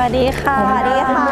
วัสดีค่ะ สวัสดีค่ะ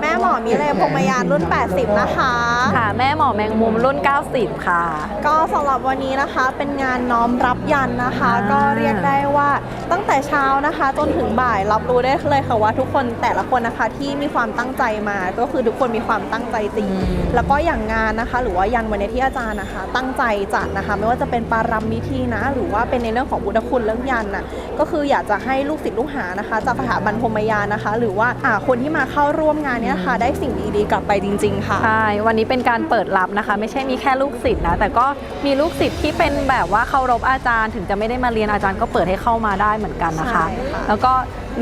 แม่หม อมิเลยพงมายานรุ่น 80 นะคะ ค่ะ แม่หมอแมงมุมรุ่น 90 ค่ะ ก็สำหรับวันนี้นะคะเป็นงานน้อมรับยันนะคะอ่าก็เรียกได้ว่าตั้งแต่เช้านะคะจนถึงบ่ายรับรู้ได้เลยค่ะว่าทุกคนแต่ละคนนะคะที่มีความตั้งใจมาก็คือทุกคนมีความตั้งใจจริง แล้วก็อย่างงานนะคะ หรือว่ายันวันนี้ที่อาจารย์นะคะ ตั้งใจจัดนะคะ ไม่ว่าจะเป็นปารัมพิธีนะ หรือว่าเป็นในเรื่องของบุญคุณเรื่องยันน่ะก็คืออยากจะให้ลูกศิษย์ลูกหานะคะจากสถาบันพรหมยานนะคะ หรือว่าอ่าคนที่มาเข้าร่วมงานเนี้นะคะได้สิ่งดีๆกลับไปจริง ๆ ค่ะ ใช่ วันนี้เป็นการเปิดรับนะคะ ไม่ใช่มีแค่ลูกศิษย์นะ แต่ก็มีลูกศิษย์ที่เป็นแบบว่าเคารพอาจารย์ ถึงจะไม่ได้มาเรียนอาจารย์ก็เปิดให้เข้ามาได้เหมือนกันนะคะ ใช่ค่ะ แล้วก็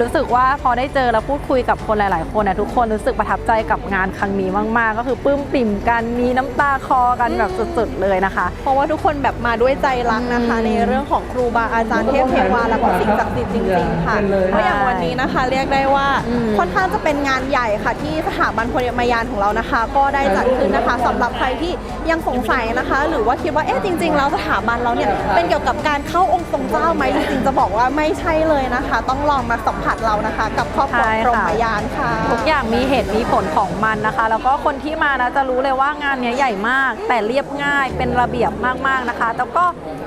รู้สึกว่าพอได้เจอแล้วพูดคุยกับคนหลาย ๆ คนนะทุกคนรู้สึกประทับใจกับงานครั้งนี้มาก ๆ ก็คือปลื้มปิ่มกันมีน้ำตาคลอกันแบบสุด ๆ เลยนะคะ เพราะว่าทุกคนแบบมาด้วยใจรักนะคะอืมในเรื่องของครูบาอาจารย์เทพเทวาและก็สิ่งศักดิ์สิทธิ์จริง ๆ ค่ะเพราะอย่างวันนี้นะคะเรียกได้ว่าอืมค่อนข้างจะเป็นงานใหญ่ค่ะ ที่สถาบันพลมายานของเรานะคะ ก็ได้จัดขึ้นนะคะสำหรับใครที่ยังสงสัยนะคะ หรือว่าคิดว่าเอ๊ะจริง ๆ แล้วสถาบันเราเนี่ยเป็นเกี่ยวกับการเข้าองค์ทรงเจ้าไหมจริง ๆ จะบอกว่าไม่ใช่เลยนะคะ ต้องลองมาสัมผัสเรานะคะ กับครอบครัวใช่พรค่ะหมยานค่ะ ทุกอย่างมีเหตุมีผลของมันนะคะ แล้วก็คนที่มานะจะรู้เลยว่างานเนี้ยใหญ่มาก แต่เรียบง่ายเป็นระเบียบมากๆนะคะ แล้วก็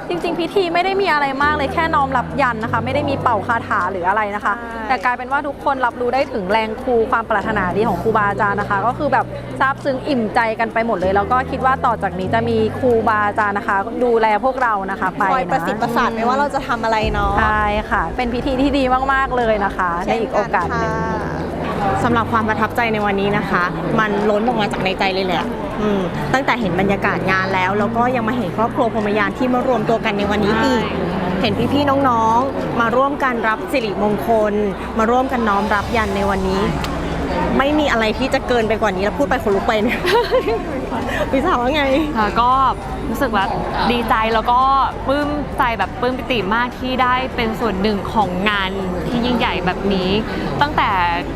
จริง ๆ พิธีไม่ได้มีอะไรมากเลยแค่น้อมรับยันนะคะ ไม่ได้มีเป่าคาถาหรืออะไรนะคะใช่แต่กลายเป็นว่าทุกคนรับรู้ได้ถึงแรงครูความปรารถนาดีของครูบาอาจารย์นะคะ ก็คือแบบซาบซึ้งอิ่มใจกันไปหมดเลย แล้วก็คิดว่าต่อจากนี้จะมีครูบาอาจารย์นะคะ ดูแลพวกเรานะคะ ไปคอยประสิทธิ์ประสาทไม่ว่าเราจะทำอะไรเนาะใช่ค่ะ เป็นพิธีที่ดีมากๆเลยนะคะในอีกโอกาสหนึ่งสำหรับความประทับใจในวันนี้นะคะ มันล้นออกมาจากในใจเลยแหละอืมตั้งแต่เห็นบรรยากาศงานแล้ว แล้วก็ยังมาเห็นครอบครัวพรหมยานที่มารวมตัวกันในวันนี้อีกเห็นพี่ๆน้องๆ มาร่วมกันรับสิริมงคล มาร่วมกันน้อมรับยันในวันนี้ ไม่มีอะไรที่จะเกินไปกว่านี้แล้วพูดไปคนลุกไปเนี่ย พี่สาวว่าไง ค่ะก็รู้สึกว่าดีใจแล้วก็ปลื้มใจแบบปลื้มปิติมากที่ได้เป็นส่วนหนึ่งของงานที่ยิ่งใหญ่แบบนี้ ตั้งแต่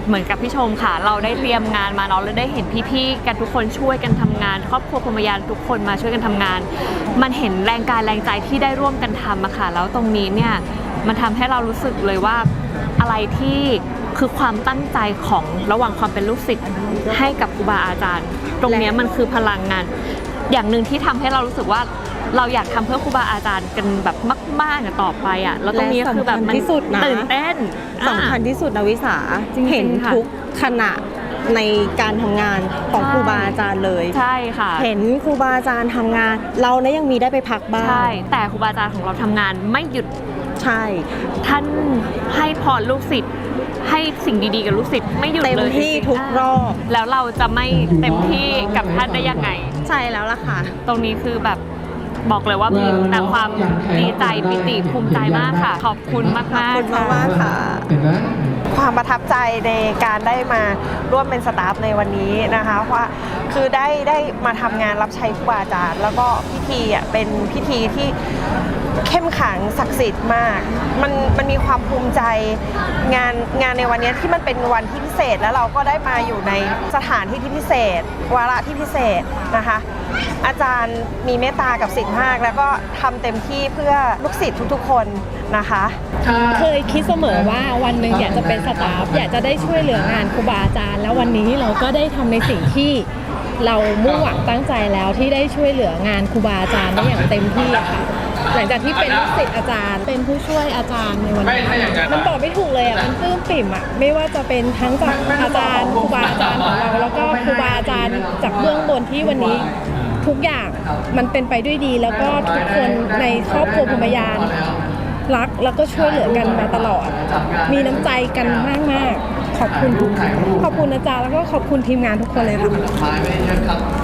เหมือนกับพี่ชมค่ะ เราได้เตรียมงานมาเนาะแล้วได้เห็นพี่ๆกันทุกคนช่วยกันทำงาน ครอบครัวพรหมยานทุกคนมาช่วยกันทำงาน มันเห็นแรงกายแรงใจที่ได้ร่วมกันทำอะค่ะแล้วตรงนี้เนี่ยมันทำให้เรารู้สึกเลยว่าอะไรที่ คือความตั้งใจของระหว่างความเป็นลูกศิษย์ให้กับครูบาอาจารย์ ตรงเนี้ยมันคือพลังงาน อย่างหนึ่งที่ทำให้เรารู้สึกว่าเราอยากทำเพื่อครูบาอาจารย์กันแบบมากๆอะต่อไปอะแล้วตรงนี้คือแบบมันและสำคัญที่สุดนะตื่นเต้นสำคัญอะที่สุดนะวิสาจริงๆเห็นค่ะทุกขณะในการทำงานของใช่ครูบาอาจารย์เลย ใช่ค่ะ เห็นครูบาอาจารย์ทำงาน เราเนี่ยยังมีได้ไปพักบ้างใช่แต่ครูบาอาจารย์ของเราทำงานไม่หยุดใช่ ท่านให้พรลูกศิษย์ ให้สิ่งดีๆกับลูกศิษย์ไม่หยุดเต็มเลยที่จงๆทุกรอบแล้วเราจะไม่เต็มที่กับท่านได้ยังไง ใช่แล้วล่ะค่ะ ตรงนี้คือแบบบอกเลยว่ามีแต่ความดีใจปิติภูมิใจมากค่ะ ขอบคุณมากขอบๆคุณค่ะมากๆค่ะ ความประทับใจในการได้มาร่วมเป็นสตาฟในวันนี้นะคะว่าคือได้ได้มาทำงานรับใช้ครูบาอาจารย์ แล้วก็พิธีอะเป็นพิธีที่ เข้มขังศักดิ์สิทธิ์มาก มันมันมีความภูมิใจงานงานในวันนี้ที่มันเป็นวันที่พิเศษแล้วเราก็ได้มาอยู่ในสถานที่ที่พิเศษ วาระที่พิเศษนะคะ อาจารย์มีเมตตากับศิษย์มาก แล้วก็ทำเต็มที่เพื่อลูกศิษย์ทุกๆ คนนะคะ เคยคิดเสมอว่าวันหนึ่งอยากจะเป็นสตาฟอยากจะได้ช่วยเหลืองานครูบาอาจารย์ แล้ววันนี้เราก็ได้ทำในสิ่งที่เรามุ่งหวังตั้งใจแล้วที่ได้ช่วยเหลืองานครูบาอาจารย์ได้อย่างเต็มที่ค่ะ หลังจากที่เป็นลูกศิษย์อาจารย์ เป็นผู้ช่วยอาจารย์ในวันนี้มันบอกไม่ถูกเลยอะมันปลื้มปิ่มอะไม่ว่าจะเป็นทั้งจากอาจารย์ครูบาอาจารย์ของเราแล้วก็ครูบาอาจารย์จากเบื้องบนที่วันนี้ทุกอย่างมันเป็นไปด้วยดี แล้วก็ทุกคนในครอบครัวพรหมยานรักแล้วก็ช่วยเหลือกันมาตลอด มีน้ำใจกันมากๆขอบคุณทุกขอบคุณอาจารย์แล้วก็ขอบคุณทีมงานทุกคนเลยค่ะก็ของหนูก็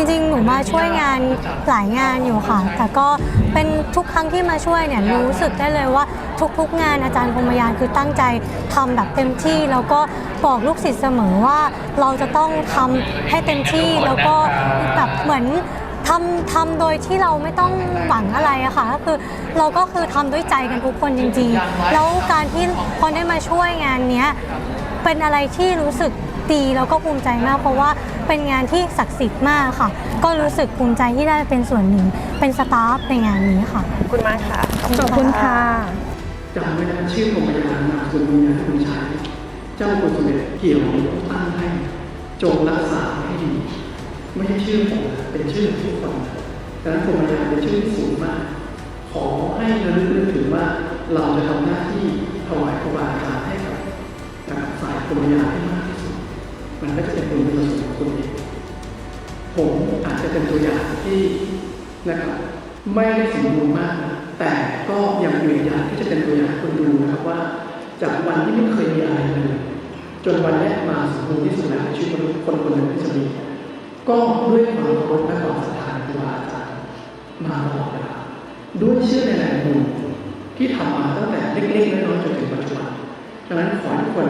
จริงๆ หนูมาช่วยงานหลายงานอยู่ค่ะ แต่ก็เป็นทุกครั้งที่มาช่วยเนี่ยรู้สึกได้เลยว่าทุกๆ งานอาจารย์พรมยานคือตั้งใจทำแบบเต็มที่ แล้วก็บอกลูกศิษย์เสมอว่าเราจะต้องทำให้เต็มที่แล้วก็แบบเหมือนทำทำโดยที่เราไม่ต้องหวังอะไรอะค่ะก็คือเราก็คือทำด้วยใจกันทุกคนจริง ๆ แล้วการที่พอได้มาช่วยงานเนี้ยเป็นอะไรที่รู้สึก ดีแล้วก็ภูมิใจมาก เพราะว่าเป็นงานที่ศักดิ์สิทธิ์มากค่ะ ก็รู้สึกภูมิใจที่ได้เป็นส่วนหนึ่ง เป็นสตาฟในงานนี้ค่ะ ขอบคุณมากค่ะ ขอบคุณค่ะจำไว้นะชื่อพรหมยานนามสกุลวิญญาณที่คุณใช้เจ้าคุณสมเด็จเกี่ยวตั้งให้จงรักษาให้ดี ไม่ใช่ชื่อผมนะเป็นชื่อของทุกคนนะดังนั้นพรหมยานเป็นชื่อที่สูงมาก ขอให้ระลึกนึกถึงว่าเราจะทำหน้าที่ถวายครูบาอาจารย์ให้กับกับฝ่ายพรหมยานให้ มันก็จะเป็นบุญประสงค์ของคุณเองผมอาจจะเป็นตัวอย่างที่นะครับไม่ได้สมบูรณ์มาก แต่ก็ยังยืนยันที่จะเป็นตัวอย่างคนดูนะครับว่า จากวันที่ไม่เคยมีอะไรเลยจนวันนี้มาสมบูรณ์ที่สุดแล้วในชีวิตคนคนหนึ่งที่จะมีก็ด้วยความเคารพและความศรัทธาในครูบาอาจารย์มาตลอดเวลาด้วยเชื่อในแรงบุญที่ทำมาตั้งแต่เล็กๆน้อยๆจนถึงปัจจุบันดังนั้นขอให้ทุกคน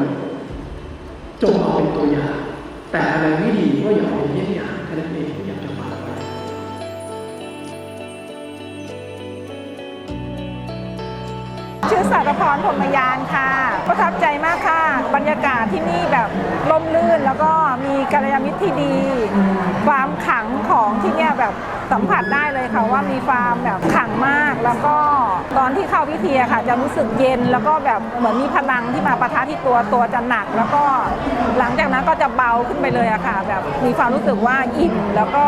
จงเอาเป็นตัวอย่าง แต่อะไรไม่ดีก็อย่าเป็นเยี่ยงอย่างแค่นั้นเองอยากจะฝากไว้ชื่อสารพรพรมยานค่ะ ประทับใจมากค่ะ บรรยากาศที่นี่แบบร่มรื่นแล้วก็มีกัลยาณมิตรที่ดี ความขังของที่เนี่ยแบบ สัมผัสได้เลยค่ะว่ามีความแบบขังมาก แล้วก็ตอนที่เข้าพิธีค่ะ จะรู้สึกเย็นแล้วก็แบบเหมือนมีพลังที่มาประทะที่ตัวตัวจะหนัก แล้วก็หลังจากนั้นก็จะเบาขึ้นไปเลยอะค่ะ แบบมีความรู้สึกว่าอิ่มแล้วก็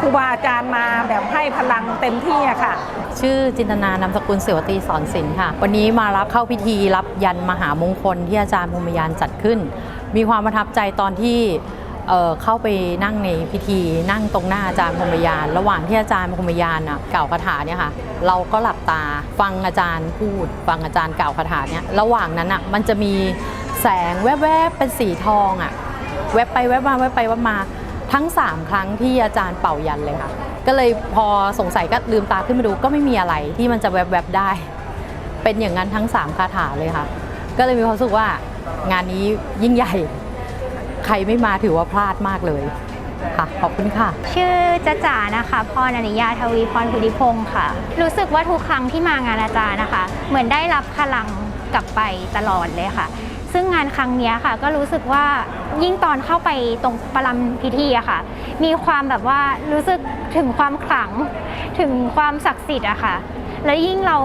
ครูบาอาจารย์มาแบบให้พลังเต็มที่อะค่ะ ชื่อจินตนานามสกุลเสวตีสอนศิลป์ค่ะ วันนี้มารับเข้าพิธีรับยันมหามงคลที่อาจารย์ภูมิยานจัดขึ้น มีความประทับใจตอนที่ เเข้าไปนั่งในพิธี นั่งตรงหน้าอาจารย์ภูมิยาน ระหว่างที่อาจารย์ภูมิยานน่ะกล่าวคาถาเนี่ยค่ะ เราก็หลับตาฟังอาจารย์พูด ฟังอาจารย์กล่าวคาถาเนี่ยระหว่างนั้นอะมันจะมีแสงแวบๆเป็นสีทองอะแวบไปแวบมาแวบไปแวบมาทั้ง 3 ครั้งที่อาจารย์เป่ายันเลยค่ะ ก็เลยพอสงสัยก็ลืมตาขึ้นมาดูก็ไม่มีอะไรที่มันจะแวบแวบๆได้ เป็นอย่างนั้นทั้ง 3 คาถาเลยค่ะ ก็เลยมีความรู้สึกว่างานนี้ยิ่งใหญ่ ใครไม่มาถือว่าพลาดมากเลยค่ะขอบคุณค่ะ ชื่อจ๊ะจ๋านะคะพรอนิยาทวีพรพุทธิพงศ์ค่ะ รู้สึกว่าทุกครั้งที่มางานอาจารย์นะคะ เหมือนได้รับพลังกลับไปตลอดเลยค่ะ ซึ่งงานครั้งนี้ค่ะ ก็รู้สึกว่ายิ่งตอนเข้าไปตรงประลำพิธีอะค่ะ มีความแบบว่ารู้สึกถึงความขลังถึงความศักดิ์สิทธิ์อะค่ะ แล้วยิ่งเรา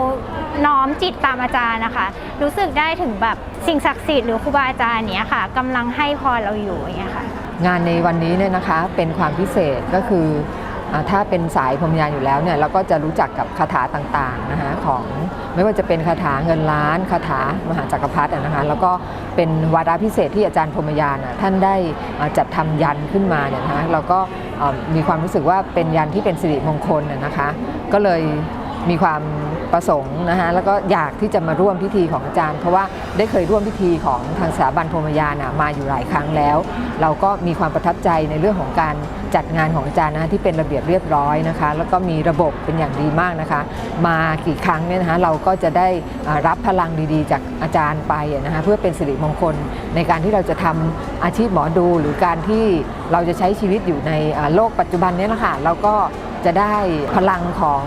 น้อมจิตตามอาจารย์นะคะ รู้สึกได้ถึงแบบสิ่งศักดิ์สิทธิ์หรือครูบาอาจารย์เนี้ยค่ะกำลังให้พรเราอยู่อย่างเงี้ยค่ะ งานในวันนี้เนี่ยนะคะเป็นความพิเศษก็คือถ้าเป็นสายพรมยานอยู่แล้วเนี่ยเราก็จะรู้จักกับคาถาต่างๆนะคะของไม่ว่าจะเป็นคาถาเงินล้านคาถามหาจักรพรรดินะคะแล้วก็เป็นวาระพิเศษที่อาจารย์พรมยานท่านได้จัดทำยันขึ้นมาเนี่ยนะคะเราก็มีความรู้สึกว่าเป็นยันที่เป็นสิริมงคลนะคะ ก็เลย มีความประสงค์นะคะแล้วก็อยากที่จะมาร่วมพิธีของอาจารย์ เพราะว่าได้เคยร่วมพิธีของทางสถาบันพรมยานะมาอยู่หลายครั้งแล้ว เราก็มีความประทับใจในเรื่องของการจัดงานของอาจารย์นะที่เป็นระเบียบเรียบร้อยนะคะ แล้วก็มีระบบเป็นอย่างดีมากนะคะ มากี่ครั้งเนี่ยนะคะเราก็จะได้รับพลังดีๆ จากอาจารย์ไปนะคะเพื่อเป็นสิริมงคลในการที่เราจะทำอาชีพหมอดู หรือการที่เราจะใช้ชีวิตอยู่ในโลกปัจจุบันนี้นะคะเราก็ จะได้พลังของ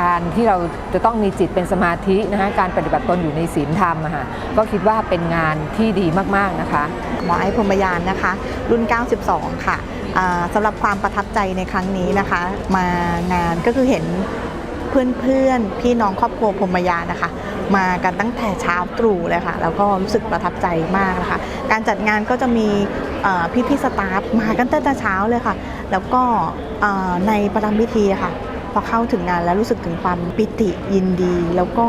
การที่เราจะต้องมีจิตเป็นสมาธินะคะการปฏิบัติตนอยู่ในศีลธรรมอะค่ะก็คิดว่าเป็นงานที่ดีมากๆนะคะ หมอไอพรมยานนะคะ รุ่น 92 ค่ะอ่าสำหรับความประทับใจในครั้งนี้นะคะ มางานก็คือเห็น เพื่อนๆ พี่น้องครอบครัวพรมยานะคะ มากันตั้งแต่เช้าตรู่เลยค่ะ แล้วก็รู้สึกประทับใจมากนะคะ การจัดงานก็จะมีเอ่พี่ๆสตาฟมากันตั้งแต่เช้าเลยค่ะ แล้วก็ในประรำพิธีค่ะพอเข้าถึงงานแล้วรู้สึกถึงความปิติยินดี แล้วก็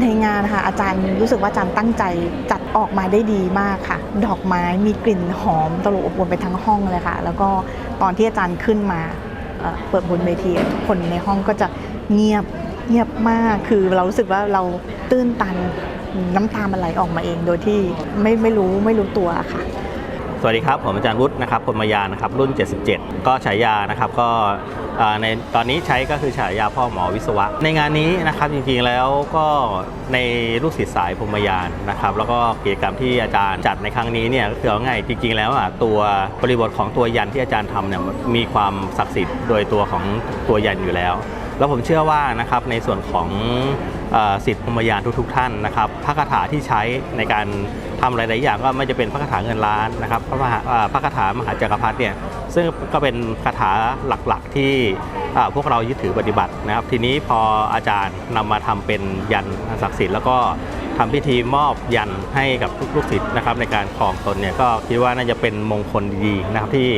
ในงานนะคะอาจารย์รู้สึกว่าอาจารย์ตั้งใจจัดออกมาได้ดีมากค่ะ ดอกไม้มีกลิ่นหอมตลบอบอวนไปทั้งห้องเลยค่ะ แล้วก็ตอนที่อาจารย์ขึ้นมาเปิดบนเวทีทุกคนในห้องก็จะ เงียบเงียบมากคือเรารู้สึกว่าเราตื้นตันน้ำตามันไหลออกมาเองโดยที่ไม่ไม่รู้ไม่รู้ตัวค่ะ สวัสดีครับ ผมอาจารย์วุฒินะครับพลมายานะครับรุ่น 77 ก็ฉายานะครับก็ในตอนนี้ใช้ก็คือฉายาพ่อหมอวิศวะ ในงานนี้นะครับจริงๆแล้วก็ในลูกศิษย์สายพรมยานนะครับแล้วก็กิจกรรมที่อาจารย์จัดในครั้งนี้เนี่ยก็คือเอาง่ายจริงๆแล้วอะตัวบริบทของตัวยันที่อาจารย์ทำเนี่ยมีความศักดิ์สิทธิ์โดยตัวของตัวยันอยู่แล้ว แล้วผมเชื่อว่านะครับในส่วนของอสิทธิพมยานทุกๆ ท่านนะครับพระคาถาที่ใช้ในการทำหลายๆอย่างก็ไม่จะเป็นพระคาถาเงินล้านนะครับพระพระคาถามหาจักรพรรดิเนี่ยซึ่งก็เป็นคาถาหลักๆที่พวกเรายึดถือปฏิบัตินะครับ ทีนี้พออาจารย์นำมาทำเป็นยันศักดิ์สิทธิ์แล้วก็ ทำพิธีมอบยันให้กับลูกศิษย์นะครับในการครองตนเนี่ยก็คิดว่าน่าจะเป็นมงคลดีๆนะครับที่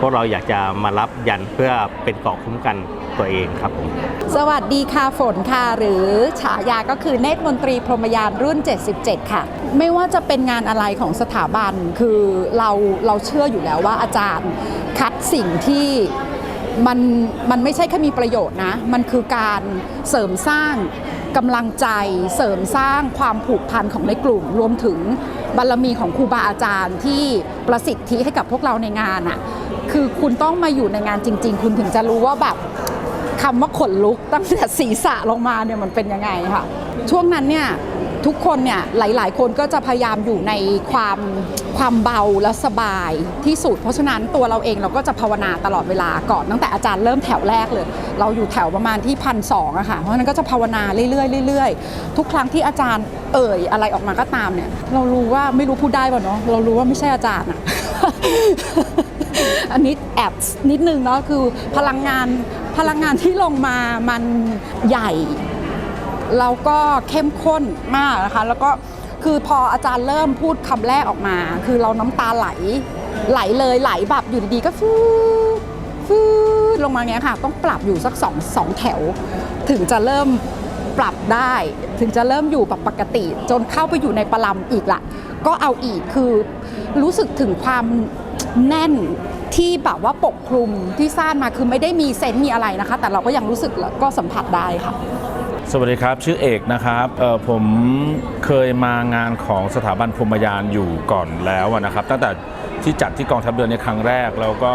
พวกเราอยากจะมารับยันเพื่อเป็นเกาะคุ้มกันตัวเองครับผมสวัสดีค่ะฝนค่ะ หรือฉายาก็คือเนตรมนตรีพรหมยานรุ่น 77 ค่ะ ไม่ว่าจะเป็นงานอะไรของสถาบันคือเราเราเชื่ออยู่แล้วว่าอาจารย์คัดสิ่งที่มันมันไม่ใช่แค่มีประโยชน์นะ มันคือการเสริมสร้าง กำลังใจเสริมสร้างความผูกพันของในกลุ่ม รวมถึงบารมีของครูบาอาจารย์ที่ประสิทธิให้กับพวกเราในงานอะคือคุณต้องมาอยู่ในงานจริง ๆ คุณถึงจะรู้ว่าแบบคำว่าขนลุกตั้งแต่ศีรษะลงมาเนี่ยมันเป็นยังไงค่ะ ช่วงนั้นเนี่ย ทุกคนเนี่ยหลาย ๆ คนก็จะพยายามอยู่ในความความเบาและสบายที่สุด เพราะฉะนั้นตัวเราเองเราก็จะภาวนาตลอดเวลาก่อนตั้งแต่อาจารย์เริ่มแถวแรกเลย เราอยู่แถวประมาณที่พันสองอะค่ะเพราะฉะนั้นก็จะภาวนาเรื่อยๆเรื่อยๆ ทุกครั้งที่อาจารย์เอ่ยอะไรออกมาก็ตามเนี่ย เรารู้ว่าไม่รู้พูดได้ป่ะเนาะเรารู้ว่าไม่ใช่อาจารย์อะอันนี้แอบนิดนึงเนาะคือพลังงานพลังงานที่ลงมามันใหญ่ แล้วก็เข้มข้นมากนะคะ แล้วก็คือพออาจารย์เริ่มพูดคำแรกออกมา คือเราน้ำตาไหล ไหลเลยไหลแบบอยู่ดีๆก็ฟูดฟูดลงมาเงี้ยค่ะ ต้องปรับอยู่สักสองสองแถว ถึงจะเริ่มปรับได้ ถึงจะเริ่มอยู่แบบปกติ จนเข้าไปอยู่ในประลำอีกละก็เอาอีกคือรู้สึกถึงความแน่นที่แบบว่าปกคลุมที่สร้างมาคือไม่ได้มีเซนต์มีอะไรนะคะ แต่เราก็ยังรู้สึกแล้วก็สัมผัสได้ค่ะ สวัสดีครับ ชื่อเอกนะครับเออผมเคยมางานของสถาบันพรมยานอยู่ก่อนแล้วนะครับ ตั้งแต่ที่จัดที่กองทัพเรือในครั้งแรกแล้วก็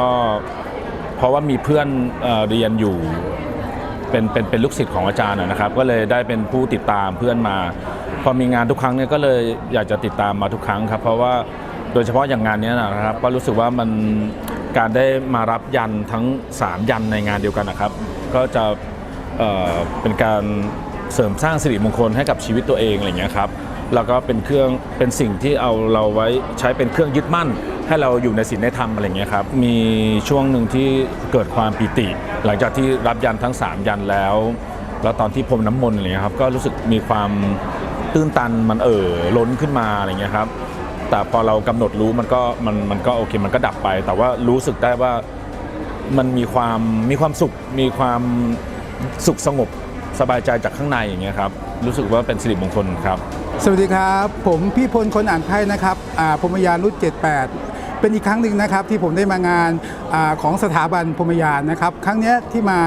เพราะว่ามีเพื่อนเออเรียนอยู่เป็นเป็นเป็นลูกศิษย์ของอาจารย์นะครับ ก็เลยได้เป็นผู้ติดตามเพื่อนมา พอมีงานทุกครั้งเนี่ยก็เลยอยากจะติดตามมาทุกครั้งครับ เพราะว่าโดยเฉพาะอย่างงานนี้นะครับก็รู้สึกว่ามันการได้มารับยันทั้งสามยันในงานเดียวกันนะครับ ก็จะเเป็นการ เสริมสร้างสิริมงคลให้กับชีวิตตัวเองอะไรอย่างเงี้ยครับแล้วก็เป็นเครื่องเป็นสิ่งที่เอาเราไว้ใช้เป็นเครื่องยึดมั่น ให้เราอยู่ในศีลในธรรมอะไรอย่างเงี้ยครับมีช่วงหนึ่งที่เกิดความปิติ หลังจากที่รับยันทั้ง 3 ยันแล้ว แล้วตอนที่พรมน้ำมนต์อะไรเงี้ยครับก็รู้สึกมีความตื้นตันมันเอ่อล้นขึ้นมาอะไรเงี้ยครับแต่พอเรากำหนดรู้มันก็มันมันก็โอเคมันก็ดับไป แต่ว่ารู้สึกได้ว่ามันมีความมีความสุขมีความสุขสงบ สบายใจจากข้างในอย่างเงี้ยครับรู้สึกว่าเป็นสิริมงคลครับ สวัสดีครับ ผมพี่พลคนอ่านไพ่นะครับอ่าพรมยานรุ่น 78 เป็นอีกครั้งหนึ่งนะครับที่ผมได้มางานอาของสถาบันพรมยานนะครับ ครั้งเนี้ยที่มา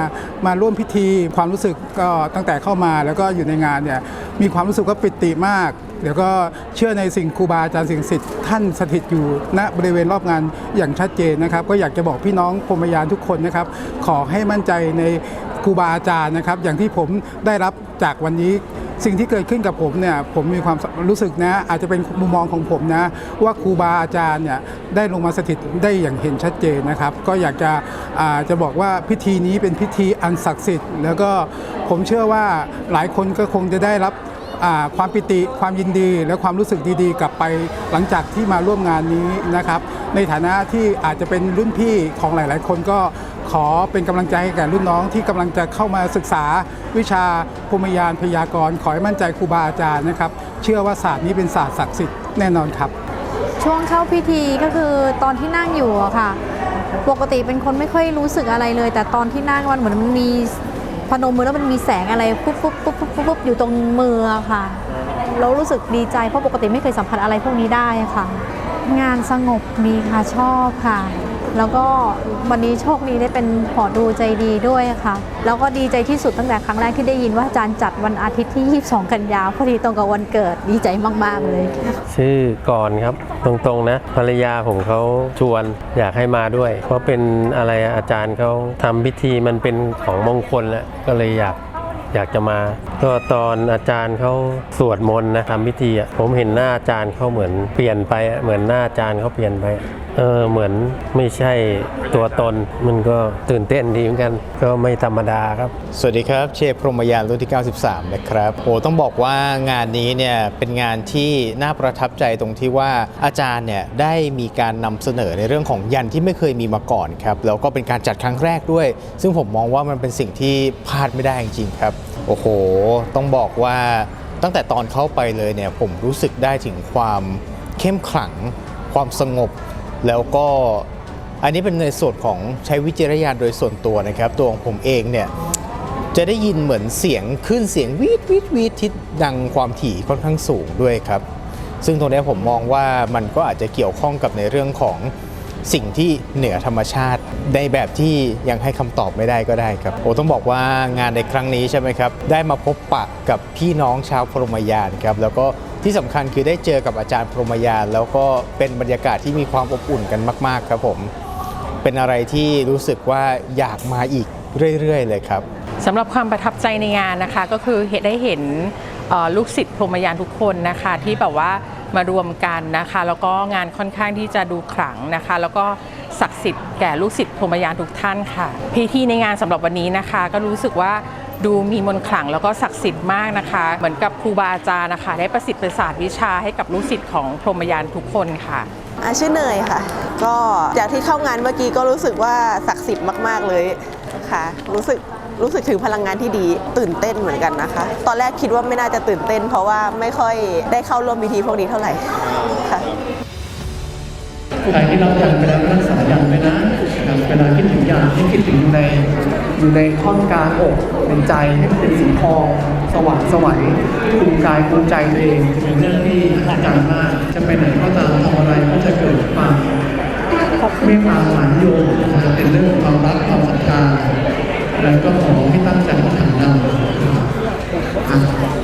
มาร่วมพิธีความรู้สึกก็ตั้งแต่เข้ามาแล้วก็อยู่ในงานเนี่ยมีความรู้สึกว่าปิติมากเดี๋ยวก็เชื่อในสิ่งครูบาอาจารย์สิ่งศักดิ์สิทธิ์ท่านสถิตอยู่ณบริเวณรอบงานอย่างชัดเจนนะครับ ก็อยากจะบอกพี่น้องพรมยานทุกคนนะครับ ขอให้มั่นใจใน รูบาอาจารย์นะครับ อย่างที่ผมได้รับจากวันนี้สิ่งที่เกิดขึ้นกับผมเนี่ยผมมีความรู้สึกนะอาจจะเป็นมุมมองของผมนะ ว่าครูบาอาจารย์เนี่ยได้ลงมาสถิตได้อย่างเห็นชัดเจนนะครับ ก็อยากจะอาจะบอกว่าพิธีนี้เป็นพิธีอันศักดิ์สิทธิ์ แล้วก็ผมเชื่อว่าหลายคนก็คงจะได้รับความปิติความยินดี และความรู้สึกดีๆ กลับไปหลังจากที่มาร่วมงานนี้นะครับ ในฐานะที่อาจจะเป็นรุ่นพี่ของหลาย ๆ คนก็ ขอเป็นกำลังใจแก่รุ่นน้องที่กำลังจะเข้ามาศึกษาวิชาพรหมยานพยากรณ์ขอให้มั่นใจครูบาอาจารย์นะครับ เชื่อว่าศาสตร์นี้เป็นศาสตร์ศักดิ์สิทธิ์แน่นอนครับ ช่วงเข้าพิธีก็คือตอนที่นั่งอยู่อะค่ะ ปกติเป็นคนไม่ค่อยรู้สึกอะไรเลย แต่ตอนที่นั่งมันเหมือนมันมีพนมมือแล้วมันมีแสงอะไรปุ๊บปุ๊บปุ๊บปุ๊บปุ๊บบอยู่ตรงมือค่ะเรารู้สึกดีใจเพราะปกติไม่เคยสัมผัสอะไรพวกนี้ได้ค่ะ งานสงบดีค่ะชอบค่ะ แล้วก็วันนี้โชคดีได้เป็นหอดูใจดีด้วยค่ะ แล้วก็ดีใจที่สุดตั้งแต่ครั้งแรกที่ได้ยินว่าอาจารย์จัดวันอาทิตย์ที่ 22 กันยาพอดีตรงกับวันเกิดดีใจมาก ๆ เลย ชื่อก่อนครับตรงๆนะภรรยาผมเขาชวนอยากให้มาด้วย เพราะเป็นอะไรอาจารย์เขาทำพิธีมันเป็นของมงคลแล้วก็เลยอยากอยากจะมา ก็ตอนอาจารย์เขาสวดมนต์นะทำพิธีอะผมเห็นหน้าอาจารย์เขาเหมือนเปลี่ยนไปเหมือนหน้าอาจารย์เขาเปลี่ยนไป เออเหมือนไม่ใช่ตัวตนมันก็ตื่นเต้นดีเหมือนกัน ก็ไม่ธรรมดาครับ สวัสดีครับเชฟพรหมยานรุ่นที่ 93 นะครับโอ้ต้องบอกว่างานนี้เนี่ยเป็นงานที่น่าประทับใจตรงที่ว่าอาจารย์เนี่ยได้มีการนำเสนอในเรื่องของยันที่ไม่เคยมีมาก่อนครับแล้วก็เป็นการจัดครั้งแรกด้วย ซึ่งผมมองว่ามันเป็นสิ่งที่พลาดไม่ได้จริงๆครับ โอ้โห ต้องบอกว่าตั้งแต่ตอนเข้าไปเลยเนี่ยผมรู้สึกได้ถึงความเข้มขลัง ความสงบ แล้วก็อันนี้เป็นในส่วนของใช้วิจารณญาณโดยส่วนตัวนะครับ ตัวของผมเองเนี่ยจะได้ยินเหมือนเสียงขึ้นเสียงวีดวีดวีดที่ดังความถี่ค่อนข้างสูงด้วยครับ ซึ่งตรงนี้ผมมองว่ามันก็อาจจะเกี่ยวข้องกับในเรื่องของสิ่งที่เหนือธรรมชาติในแบบที่ยังให้คำตอบไม่ได้ก็ได้ครับโอ้ต้องบอกว่างานในครั้งนี้ใช่ไหมครับ ได้มาพบปะกับพี่น้องชาวพรหมยานครับแล้วก็ที่สำคัญคือได้เจอกับอาจารย์พรหมยานแล้วก็เป็นบรรยากาศที่มีความอบอุ่นกันมาก ๆ ครับผม เป็นอะไรที่รู้สึกว่าอยากมาอีกเรื่อย ๆ เลยครับสำหรับความประทับใจในงานนะคะก็คือเห็นได้เห็นลูกศิษย์พรหมยานทุกคนนะคะที่แบบว่ามารวมกันนะคะ แล้วก็งานค่อนข้างที่จะดูขลังนะคะ แล้วก็ศักดิ์สิทธิ์แก่ลูกศิษย์พรหมยานทุกท่านค่ะพิธีในงานสำหรับวันนี้นะคะ ก็รู้สึกว่า ดูมีมนต์ขลังแล้วก็ศักดิ์สิทธิ์มากนะคะ เหมือนกับครูบาอาจารย์นะคะ ได้ประสิทธิ์ประสาทวิชาให้กับลูกศิษย์ของพรหมยานทุกคนค่ะอาชื่อเนยค่ะ ก็จากที่เข้างานเมื่อกี้ก็รู้สึกว่าศักดิ์สิทธิ์มาก ๆ เลยค่ะ รู้สึกรู้สึกถึงพลังงานที่ดีตื่นเต้นเหมือนกันนะคะ ตอนแรกคิดว่าไม่น่าจะตื่นเต้น เพราะว่าไม่ค่อยได้เข้าร่วมพิธีพวกนี้เท่าไหร่ค่ะ ใครที่รับยันไปแล้วรักษายันไว้นะครับเวลาคิดถึงยันให้คิดถึงอยู่ในอยู่ในท่อนกลางอกในใจให้มันเป็นสีทองสว่างสวัยคุมกายคุมใจตัวเองจะเป็นเรื่องที่หนักใจมาก จะไปไหนก็ตามทำอะไรก็จะเกิดความเมตตาหวานโยนเป็นเรื่องของความรักความศรัทธาแล้วก็ขอให้ตั้งใจทำนำ